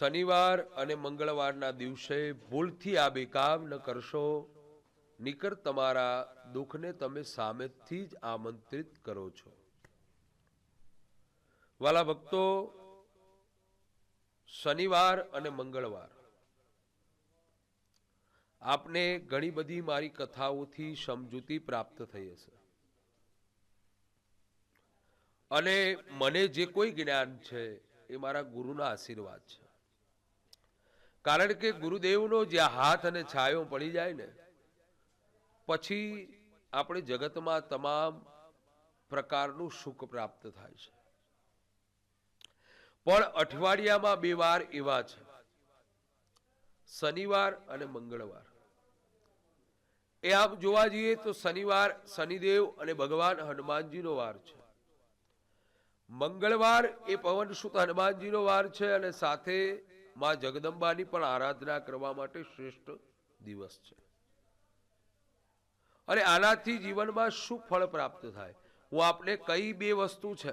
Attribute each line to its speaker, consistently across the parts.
Speaker 1: શનિવાર અને મંગળવારના દિવસે ભૂલથી આ બેકામ ન કરશો. નિકર તમારા દુઃખને તમે સામેથી જ આમંત્રિત કરો છો. વાલા ભક્તો, શનિવાર અને મંગળવાર. આપને ઘણી બધી મારી કથાઓથી સમજૂતી પ્રાપ્ત થઈ હશે. અને મને જે કોઈ જ્ઞાન છે એ મારા ગુરુના આશીર્વાદ છે. કારણ કે ગુરુદેવનો જ્યાં હાથ અને છાયો પડી જાય ને, પછી આપણે જગતમાં તમામ પ્રકારનું સુખ પ્રાપ્ત થાય છે. પણ અઠવાડિયામાં બે વાર એવા છે. શનિવાર અને મંગળવાર. એ આપ જોવા જઈએ તો શનિવાર, શનિદેવ અને ભગવાન હનુમાનજીનો વાર છે. મંગળવાર એ પવન સુત હનુમાનજીનો વાર છે અને સાથે માં જગદંબાની પણ આરાધના કરવા માટે શ્રેષ્ઠ દિવસ છે. અને આનાથી જીવનમાં શું ફળ પ્રાપ્ત થાય? હું આપને કઈ બે વસ્તુ છે?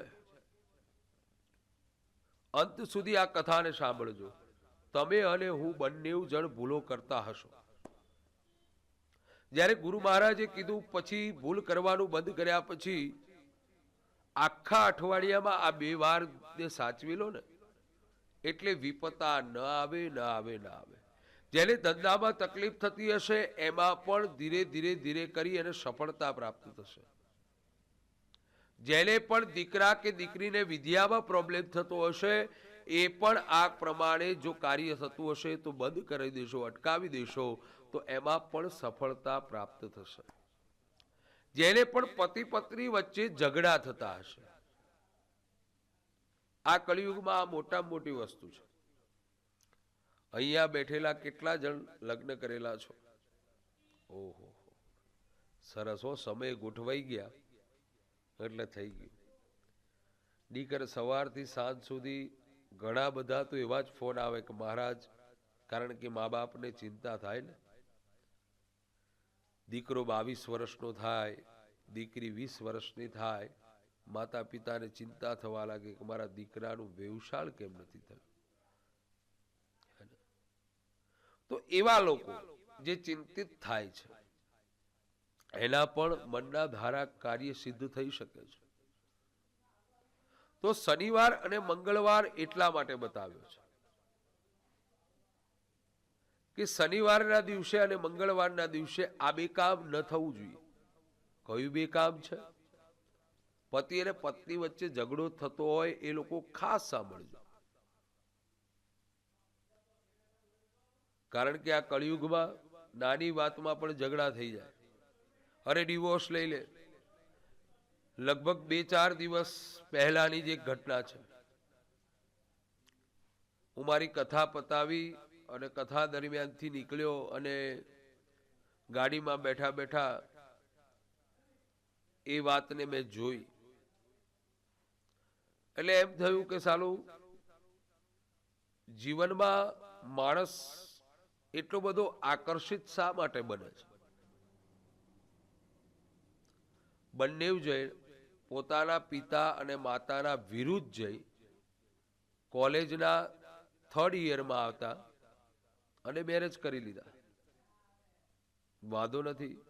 Speaker 1: અંત સુધી આ કથાને સાંભળજો. તમે અને હું બંને જણ ભૂલો કરતા હશો. જ્યારે ગુરુ મહારાજે કીધું, પછી ભૂલ કરવાનું બંધ કર્યા પછી આખા અઠવાડિયામાં આ બે વાર ને સાચવી લો ને. એટલે વિપતા ન આવે ન આવે ન આવે. જેને ધંધામાં તકલીફ થતી હશે, એમાં પણ ધીરે ધીરે ધીરે કરી અને સફળતા પ્રાપ્ત થશે. જેને પણ દીકરા કે દીકરીને વિદ્યામાં પ્રોબ્લેમ થતો હશે, એ પણ આ પ્રમાણે જો કાર્ય થતું હશે, તો બંધ કરી દેશો, અટકાવી દેશો, તો એમાં પણ સફળતા પ્રાપ્ત થશે. જેને પણ પતિ પત્ની વચ્ચે ઝઘડા થતા હશે આ કળિયુગમાં આ મોટામાં મોટી વસ્તુ છે. અહીંયા બેઠેલા કેટલા જણ લગ્ન કરેલા છો? ઓહો, સરસ હો, સમય ગોઠવાઈ ગયા. એટલે થઈ ગયું. દીકર સવારથી સાંજ સુધી ઘણા બધા તો એવા જ ફોન આવે કે મહારાજ, કારણ કે મા બાપને ચિંતા થાય ને. દીકરો બાવીસ વર્ષનો થાય, દીકરી વીસ વર્ષની થાય. માતા પિતાને ચિંતા થવા લાગે કે મારા દીકરાનું વેવશાળ કેમ નથી થયું? તો એવા લોકો જે ચિંતિત થાય છે, એના પણ મનના ધારા કાર્ય સિદ્ધ થઈ શકે છે. તો શનિવાર અને મંગળવાર એટલા માટે બતાવ્યો છે કે શનિવારના દિવસે અને મંગળવારના દિવસે આ બે કામ ન થવું જોઈએ. કયું બે કામ છે? પતિ અને પત્ની વચ્ચે ઝઘડો થતો હોય એ લોકો ખાસ સાંભળજો. કારણ કે આ કળિયુગમાં નાની વાતમાં પણ ઝઘડા થઈ જાય. અરે ડિવોર્સ લઈ લે. લગભગ બે ચાર દિવસ પહેલાની જે ઘટના છે. હું મારી કથા પતાવી અને કથા દરમિયાનથી નીકળ્યો અને ગાડીમાં બેઠા બેઠા એ વાતને મેં જોઈ. એટલે એમ થયું કે સાલું, જીવનમાં માણસ એટલો બધો આકર્ષિત શા માટે બને છે? બંને જઈ પોતાના પિતા અને માતાના વિરુદ્ધ જઈ કોલેજના થર્ડ યરમાં આવતા અને મેરેજ કરી લીધા. વાંધો નથી,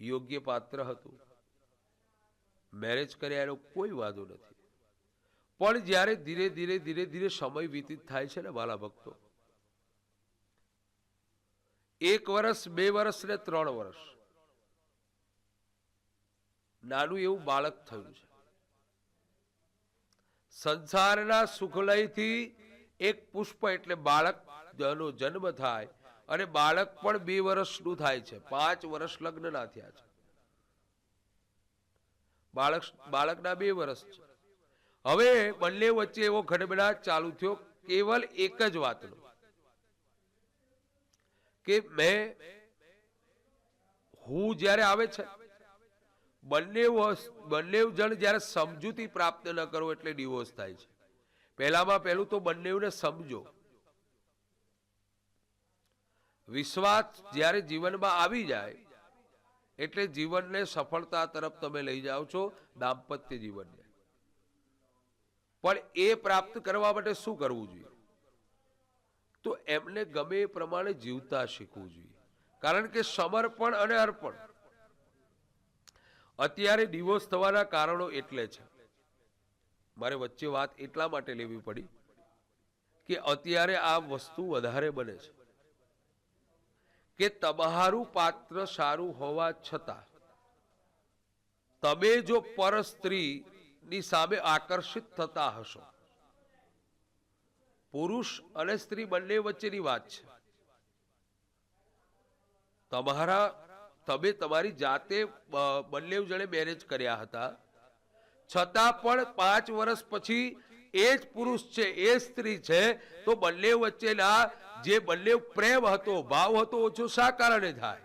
Speaker 1: યોગ્ય પાત્ર હતું. મેરેજ કર્યા એનો કોઈ વાંધો નથી. પણ જ્યારે ધીરે ધીરે ધીરે ધીરે સમય વ્યતીત થાય છે ને બાલા ભક્તો, એક વર્ષ બે વર્ષ ને ત્રણ વર્ષ નાનું એવું બાળક થયું છે. સંસારના સુખલયથી એક પુષ્પ એટલે બાળક નો જન્મ થાય અને બાળક પણ બે વર્ષનું થાય છે. પાંચ વર્ષ લગ્ન ના થયા છે. બાળક, બાળકના બે વર્ષ છે. હવે બંને વચ્ચે એવો ખડબડાટ ચાલુ થયો, કેવલ એક જ વાતનો. કે મેં, હું જ્યારે આવે છે, બંને બંને જણ જ્યારે સમજૂતી પ્રાપ્ત ન કરો એટલે ડિવોર્સ થાય છે. પહેલામાં પહેલું તો બંનેને સમજો. વિશ્વાસ જ્યારે જીવનમાં આવી જાય, એટલે જીવનને સફળતા તરફ તમે લઈ જાઓ છો, દાંપત્ય જીવનને. પણ એ પ્રાપ્ત કરવા માટે શું કરવું જોઈએ? તો એમને ગમે એ પ્રમાણે જીવતા શીખવું જોઈએ. કારણ કે સમર્પણ અને અર્પણ. અત્યારે ડિવોર્સ થવાના કારણો એટલે છે. મારે વચ્ચે વાત એટલા માટે લેવી પડી કે અત્યારે આ વસ્તુ વધારે બને છે. કે તમારું પાત્ર સારું હોવા છતાં, તમે જો પર સ્ત્રીની સામે આકર્ષિત થતા હશો. પુરુષ અને સ્ત્રી બંને વચ્ચેની વાત છે. તમારા, તમે તમારી જાતે બંને જણે મેરેજ કર્યા હતા. છતાં પણ પાંચ વર્ષ પછી એ જ પુરુષ છે, એ સ્ત્રી છે, તો બંને વચ્ચેના જે બંને પ્રેમ હતો, ભાવ હતો, ઓછો શા કારણે થાય?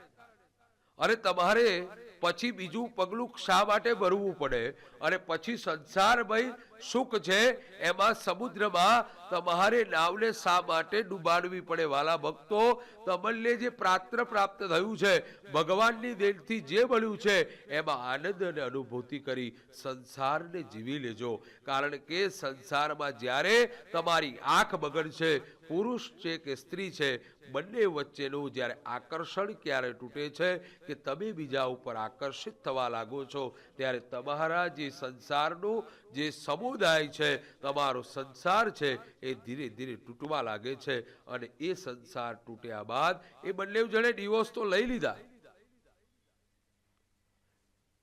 Speaker 1: અને તમારે પછી બીજું પગલું શા માટે ભરવું પડે? અને પછી સંસાર ભાઈ સુખ છે, એમાં સમુદ્રમાં તમારે નાવને શા માટે ડૂબાડવી પડે વાલા ભક્તો? તમને જે પ્રાત્ર પ્રાપ્ત થયું છે, ભગવાનની દેનથી જે મળ્યું છે, એમાં આનંદ અને અનુભૂતિ કરી સંસારને જીવી લેજો. કારણ કે સંસારમાં જ્યારે તમારી આંખ બગડશે પુરુષ છે કે સ્ત્રી છે, બંને વચ્ચેનું જ્યારે આકર્ષણ ક્યારે તૂટે છે કે તમે બીજા ઉપર આકર્ષિત થવા લાગો છો, ત્યારે તમારા જે સંસારનું જે સમુદાય છે, તમારો સંસાર છે, એ ધીરે ધીરે તૂટવા લાગે છે અને એ સંસાર તૂટ્યા બાદ એ બંને જણે ડિવોર્સ તો લઈ લીધા.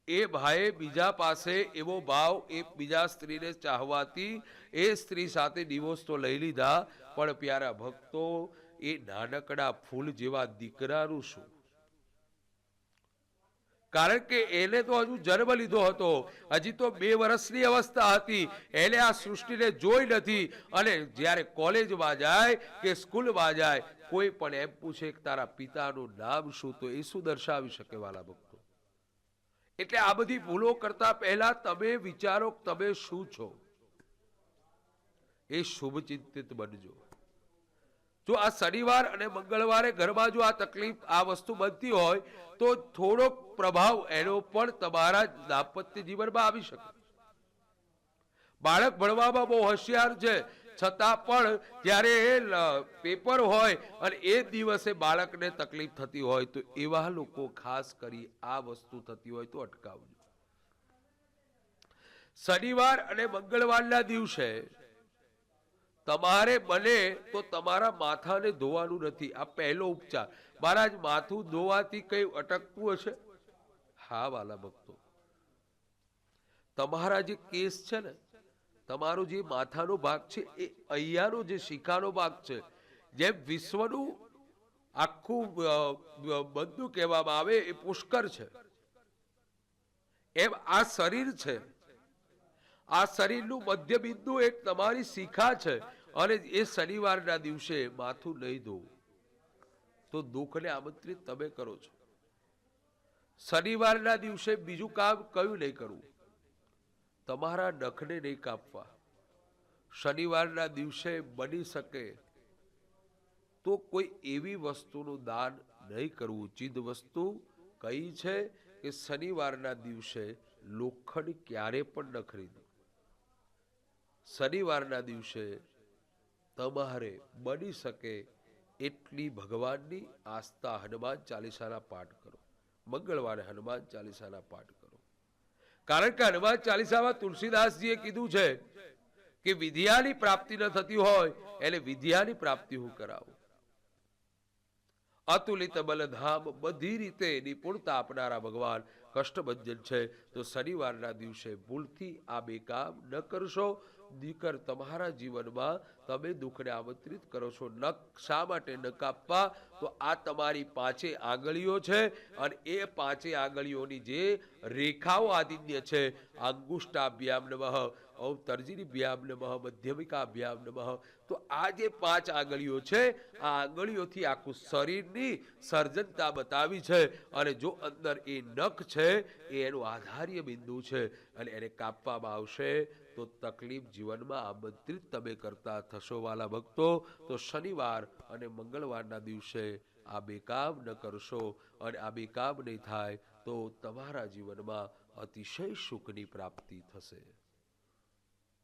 Speaker 1: એ ભાઈ બીજા પાસે એવો ભાવ એ બીજા સ્ત્રીને ચાહવાથી એ સ્ત્રી સાથે ડિવોર્સ તો લઈ લીધા, પણ પ્યારા ભક્તો, એ નાનકડા ફૂલ જેવા દીકરાનું શું? કારણ કે એને તો હજુ જન્મ લીધો હતો. હજી તો બે વર્ષની અવસ્થા હતી. એને આ સૃષ્ટિને જોઈ નથી. અને જ્યારે કોલેજમાં જાય કે સ્કૂલમાં જાય, કોઈ પણ એમ પૂછે કે તારા પિતાનું નામ શું? તો એ શું દર્શાવી શકે વાલા ભક્તો? એટલે આ બધી ભૂલો કરતા પહેલા તમે વિચારો તમે શું છો? એ શુભ ચિંતિત બનજો. જો આ શનિવાર અને મંગળવારે ઘરમાં જો આ તકલીફ, આ વસ્તુ બનતી હોય, તો થોડોક પ્રભાવ એનો પણ તમારા દાંપત્ય જીવનમાં આવી શકે. બાળક ભણવામાં બહુ હોશિયાર છે. છતાં પણ જ્યારે એ પેપર હોય અને એ દિવસે બાળકને તકલીફ થતી હોય, તો એવા લોકો ખાસ કરી આ વસ્તુ થતી હોય તો અટકાવજો. શનિવાર અને મંગળવારના દિવસે તમારે બને તો તમારા માથાને ધોવાનું નથી. આ પહેલો ઉપચાર. મહારાજ, માથું ધોવાથી કઈ અટકતું હશે? હા, વાલા ભક્તો. તમારા જે કેસ છે ને, તમારો જે માથાનો ભાગ છે, એ અહીંયાનો જે શિખાનો ભાગ છે, જેમ વિશ્વનું આખું બધું કહેવામાં આવે, એ પુષ્કર છે. એમ આ શરીર છે આ શરીરનું મધ્ય બિંદુ એક તમારી શિખા છે અને એ શનિવારના દિવસે માથું નહીં ધોવું. તો દુઃખને આમંત્રિત તમે કરો છો. શનિવારના દિવસે બીજું કામ કયું નહીં કરવું? તમારા નખને નહીં કાપવા. શનિવારના દિવસે બની શકે તો કોઈ એવી વસ્તુનું દાન નહીં કરવું. ચીજ વસ્તુ કઈ છે કે શનિવારના દિવસે લોખંડ ક્યારે પણ ન ખરીદવું શનિવારના દિવસે તમારે બની શકે એટલી ભગવાનની આસ્થા હનુમાન ચાલીસાના પાઠ કરો. મંગળવારે હનુમાન ચાલીસાના પાઠ કરો. કારણ કે હનુમાન ચાલીસામાં તુલસીદાસજીએ કીધું છે કે વિદ્યાની પ્રાપ્તિ ન થતી હોય એને વિદ્યાની પ્રાપ્તિ હું કરાવું. અતુલિત બલધામ બધી રીતે નિપુણતા આપનારા ભગવાન કષ્ટભંજન છે. તો શનિવારના દિવસે ભૂલથી આ બે કામ ન કરશો. દીકર તમારા જીવનમાં તમે દુઃખને આમંત્રિત કરો છો. નખ શા માટે ન કાપવા તો આ તમારી પાંચે આંગળીઓ છે અને એ પાંચે આંગળીઓની જે રેખાઓ આદિન્ય છે અંગુષ્ટાભ્યામ નમઃ. ઔ તર્જનીભ્યામ નમઃ મધ્યમિકાભ્યામ નમઃ. તો આ જે પાંચ આંગળીઓ છે, આ આંગળીઓથી આખું શરીરની સર્જનતા બતાવી છે અને જો અંદર એ નખ છે, એ એનું આધાર્ય બિંદુ છે અને એને કાપવામાં આવશે, તો તકલીફ જીવનમાં આમંત્રિત તમે કરતા થશો, વાલા ભક્તો. તો શનિવાર અને મંગળવારના દિવસે આ બે કામ ન કરશો અને આ બે કામ નહીં થાય, તો તમારા જીવનમાં અતિશય સુખની પ્રાપ્તિ થશે.